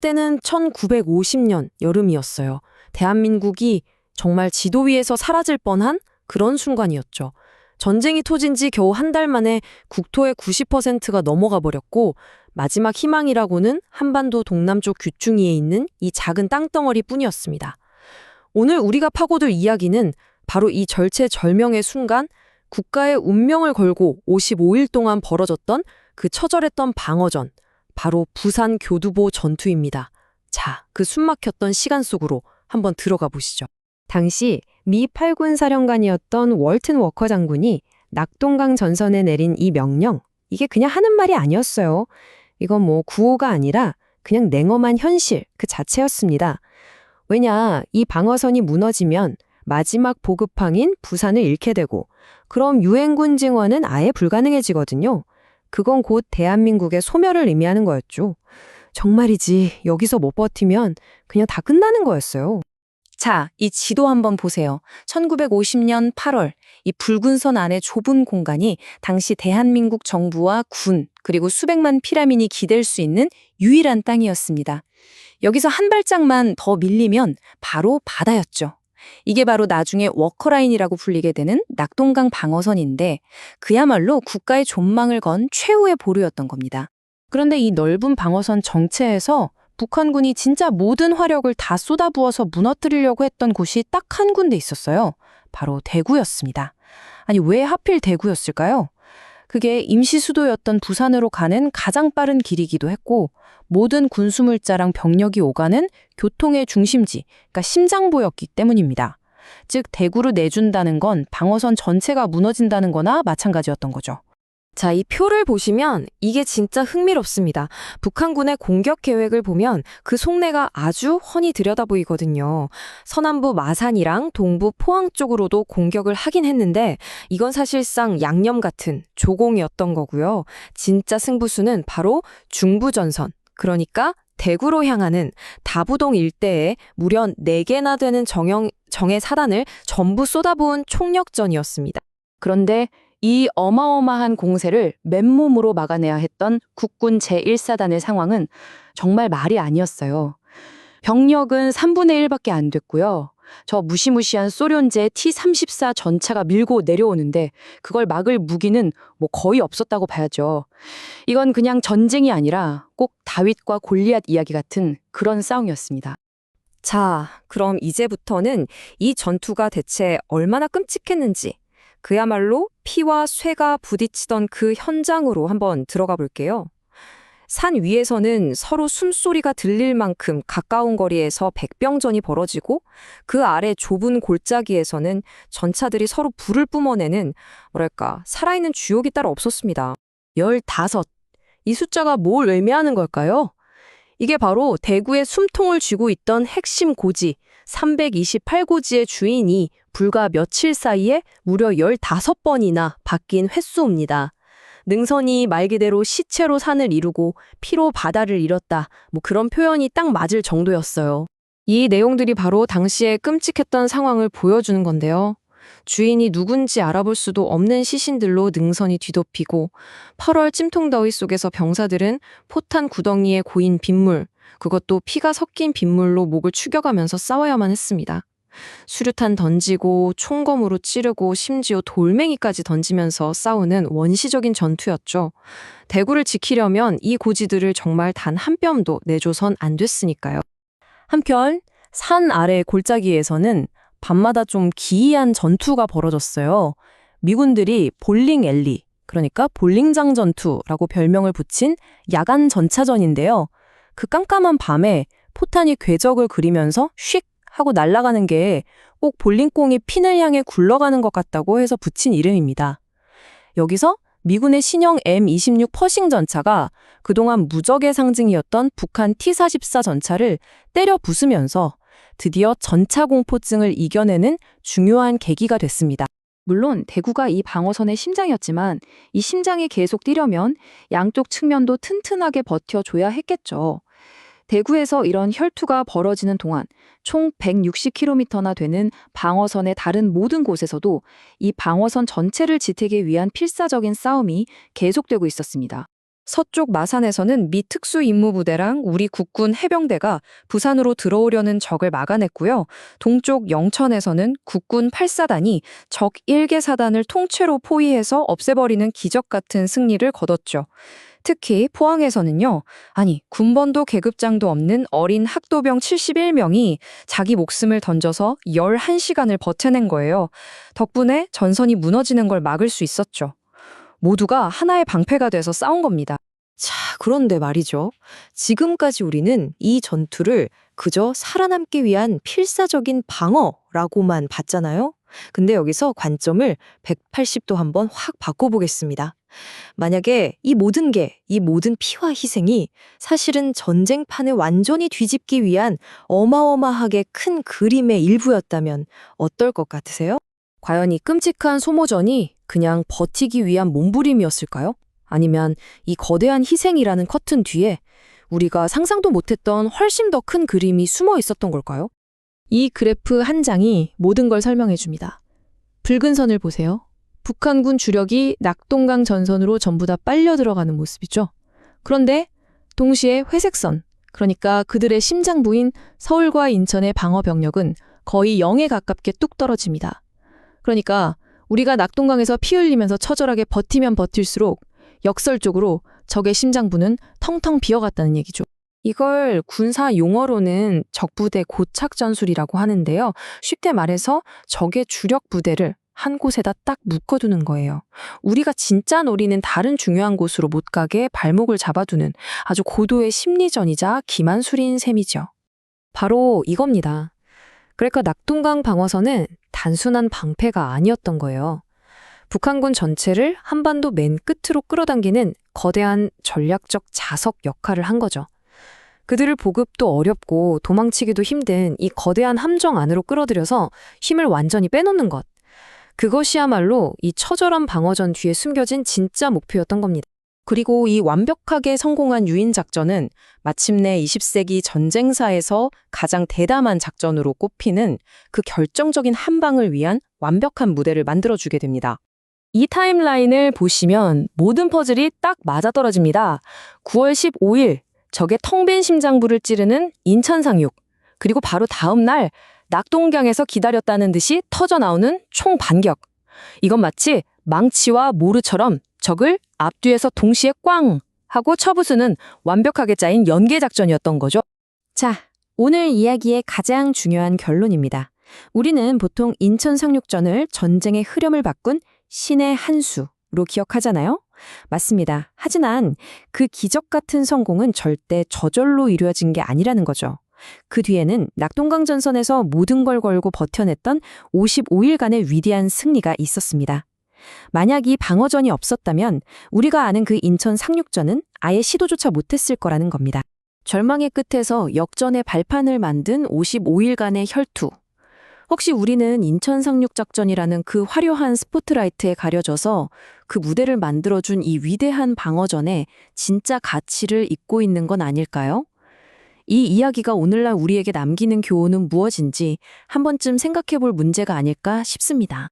때는 1950년 여름이었어요. 대한민국이 정말 지도 위에서 사라질 뻔한 그런 순간이었죠. 전쟁이 터진 지 겨우 한 달 만에 국토의 90%가 넘어가 버렸고 마지막 희망이라고는 한반도 동남쪽 귀퉁이에 있는 이 작은 땅덩어리 뿐이었습니다. 오늘 우리가 파고들 이야기는 바로 이 절체절명의 순간 국가의 운명을 걸고 55일 동안 벌어졌던 그 처절했던 방어전, 바로 부산 교두보 전투입니다. 자, 그 숨막혔던 시간 속으로 한번 들어가 보시죠. 당시 미 8군 사령관이었던 월튼 워커 장군이 낙동강 전선에 내린 이 명령, 이게 그냥 하는 말이 아니었어요. 이건 뭐 구호가 아니라 그냥 냉엄한 현실 그 자체였습니다. 왜냐, 이 방어선이 무너지면 마지막 보급항인 부산을 잃게 되고, 그럼 유엔군 증원은 아예 불가능해지거든요. 그건 곧 대한민국의 소멸을 의미하는 거였죠. 정말이지, 여기서 못 버티면 그냥 다 끝나는 거였어요. 자, 이 지도 한번 보세요. 1950년 8월, 이 붉은 선 안에 좁은 공간이 당시 대한민국 정부와 군, 그리고 수백만 피라민이 기댈 수 있는 유일한 땅이었습니다. 여기서 한 발짝만 더 밀리면 바로 바다였죠. 이게 바로 나중에 워커라인이라고 불리게 되는 낙동강 방어선인데 그야말로 국가의 존망을 건 최후의 보루였던 겁니다. 그런데 이 넓은 방어선 정체에서 북한군이 진짜 모든 화력을 다 쏟아부어서 무너뜨리려고 했던 곳이 딱 한 군데 있었어요. 바로 대구였습니다. 아니, 왜 하필 대구였을까요? 그게 임시 수도였던 부산으로 가는 가장 빠른 길이기도 했고, 모든 군수물자랑 병력이 오가는 교통의 중심지, 그러니까 심장부였기 때문입니다. 즉, 대구를 내준다는 건 방어선 전체가 무너진다는 거나 마찬가지였던 거죠. 자, 이 표를 보시면 이게 진짜 흥미롭습니다. 북한군의 공격 계획을 보면 그 속내가 아주 훤히 들여다 보이거든요. 서남부 마산이랑 동부 포항 쪽으로도 공격을 하긴 했는데 이건 사실상 양념 같은 조공이었던 거고요. 진짜 승부수는 바로 중부전선, 그러니까 대구로 향하는 다부동 일대에 무려 4개나 되는 정형, 정예 사단을 전부 쏟아부은 총력전이었습니다. 그런데 이 어마어마한 공세를 맨몸으로 막아내야 했던 국군 제1사단의 상황은 정말 말이 아니었어요. 병력은 3분의 1밖에 안 됐고요. 저 무시무시한 소련제 T-34 전차가 밀고 내려오는데 그걸 막을 무기는 뭐 거의 없었다고 봐야죠. 이건 그냥 전쟁이 아니라 꼭 다윗과 골리앗 이야기 같은 그런 싸움이었습니다. 자, 그럼 이제부터는 이 전투가 대체 얼마나 끔찍했는지 그야말로 피와 쇠가 부딪히던 그 현장으로 한번 들어가 볼게요. 산 위에서는 서로 숨소리가 들릴 만큼 가까운 거리에서 백병전이 벌어지고 그 아래 좁은 골짜기에서는 전차들이 서로 불을 뿜어내는 뭐랄까 살아있는 주역이 따로 없었습니다. 15. 이 숫자가 뭘 의미하는 걸까요? 이게 바로 대구의 숨통을 쥐고 있던 핵심 고지 328고지의 주인이 불과 며칠 사이에 무려 15번이나 바뀐 횟수입니다. 능선이 말 그대로 시체로 산을 이루고 피로 바다를 잃었다. 뭐 그런 표현이 딱 맞을 정도였어요. 이 내용들이 바로 당시에 끔찍했던 상황을 보여주는 건데요. 주인이 누군지 알아볼 수도 없는 시신들로 능선이 뒤덮이고 8월 찜통더위 속에서 병사들은 포탄 구덩이에 고인 빗물, 그것도 피가 섞인 빗물로 목을 축여가면서 싸워야만 했습니다. 수류탄 던지고 총검으로 찌르고 심지어 돌멩이까지 던지면서 싸우는 원시적인 전투였죠. 대구를 지키려면 이 고지들을 정말 단 한 뼘도 내줘선 안 됐으니까요. 한편 산 아래 골짜기에서는 밤마다 좀 기이한 전투가 벌어졌어요. 미군들이 볼링 엘리, 그러니까 볼링장 전투라고 별명을 붙인 야간 전차전인데요. 그 깜깜한 밤에 포탄이 궤적을 그리면서 휙 하고 날아가는 게 꼭 볼링공이 핀을 향해 굴러가는 것 같다고 해서 붙인 이름입니다. 여기서 미군의 신형 M26 퍼싱 전차가 그동안 무적의 상징이었던 북한 T-44 전차를 때려 부수면서 드디어 전차 공포증을 이겨내는 중요한 계기가 됐습니다. 물론 대구가 이 방어선의 심장이었지만 이 심장이 계속 뛰려면 양쪽 측면도 튼튼하게 버텨줘야 했겠죠. 대구에서 이런 혈투가 벌어지는 동안 총 160km나 되는 방어선의 다른 모든 곳에서도 이 방어선 전체를 지키기 위한 필사적인 싸움이 계속되고 있었습니다. 서쪽 마산에서는 미 특수임무부대랑 우리 국군 해병대가 부산으로 들어오려는 적을 막아냈고요. 동쪽 영천에서는 국군 8사단이 적 1개 사단을 통째로 포위해서 없애버리는 기적 같은 승리를 거뒀죠. 특히 포항에서는요. 아니, 군번도 계급장도 없는 어린 학도병 71명이 자기 목숨을 던져서 11시간을 버텨낸 거예요. 덕분에 전선이 무너지는 걸 막을 수 있었죠. 모두가 하나의 방패가 돼서 싸운 겁니다. 자, 그런데 말이죠. 지금까지 우리는 이 전투를 그저 살아남기 위한 필사적인 방어라고만 봤잖아요. 근데 여기서 관점을 180도 한번 확 바꿔보겠습니다. 만약에 이 모든 게, 이 모든 피와 희생이 사실은 전쟁판을 완전히 뒤집기 위한 어마어마하게 큰 그림의 일부였다면 어떨 것 같으세요? 과연 이 끔찍한 소모전이 그냥 버티기 위한 몸부림이었을까요? 아니면 이 거대한 희생이라는 커튼 뒤에 우리가 상상도 못했던 훨씬 더 큰 그림이 숨어 있었던 걸까요? 이 그래프 한 장이 모든 걸 설명해 줍니다. 붉은 선을 보세요. 북한군 주력이 낙동강 전선으로 전부 다 빨려 들어가는 모습이죠. 그런데 동시에 회색 선, 그러니까 그들의 심장 부인 서울과 인천의 방어 병력은 거의 0에 가깝게 뚝 떨어집니다. 그러니까 우리가 낙동강에서 피 흘리면서 처절하게 버티면 버틸수록 역설적으로 적의 심장부는 텅텅 비어갔다는 얘기죠. 이걸 군사 용어로는 적부대 고착 전술이라고 하는데요. 쉽게 말해서 적의 주력 부대를 한 곳에다 딱 묶어두는 거예요. 우리가 진짜 노리는 다른 중요한 곳으로 못 가게 발목을 잡아두는 아주 고도의 심리전이자 기만술인 셈이죠. 바로 이겁니다. 그러니까 낙동강 방어선은 단순한 방패가 아니었던 거예요. 북한군 전체를 한반도 맨 끝으로 끌어당기는 거대한 전략적 자석 역할을 한 거죠. 그들을 보급도 어렵고 도망치기도 힘든 이 거대한 함정 안으로 끌어들여서 힘을 완전히 빼놓는 것. 그것이야말로 이 처절한 방어전 뒤에 숨겨진 진짜 목표였던 겁니다. 그리고 이 완벽하게 성공한 유인 작전은 마침내 20세기 전쟁사에서 가장 대담한 작전으로 꼽히는 그 결정적인 한 방을 위한 완벽한 무대를 만들어주게 됩니다. 이 타임라인을 보시면 모든 퍼즐이 딱 맞아떨어집니다. 9월 15일 적의 텅 빈 심장부를 찌르는 인천 상륙. 그리고 바로 다음 날 낙동강에서 기다렸다는 듯이 터져 나오는 총 반격. 이건 마치 망치와 모르처럼 적을 앞뒤에서 동시에 꽝 하고 쳐부수는 완벽하게 짜인 연계 작전이었던 거죠. 자, 오늘 이야기의 가장 중요한 결론입니다. 우리는 보통 인천 상륙전을 전쟁의 흐름을 바꾼 신의 한 수로 기억하잖아요. 맞습니다. 하지만 그 기적 같은 성공은 절대 저절로 이루어진 게 아니라는 거죠. 그 뒤에는 낙동강 전선에서 모든 걸 걸고 버텨냈던 55일간의 위대한 승리가 있었습니다. 만약 이 방어전이 없었다면 우리가 아는 그 인천 상륙전은 아예 시도조차 못했을 거라는 겁니다. 절망의 끝에서 역전의 발판을 만든 55일간의 혈투. 혹시 우리는 인천 상륙작전이라는 그 화려한 스포트라이트에 가려져서 그 무대를 만들어준 이 위대한 방어전에 진짜 가치를 잊고 있는 건 아닐까요? 이 이야기가 오늘날 우리에게 남기는 교훈은 무엇인지 한 번쯤 생각해 볼 문제가 아닐까 싶습니다.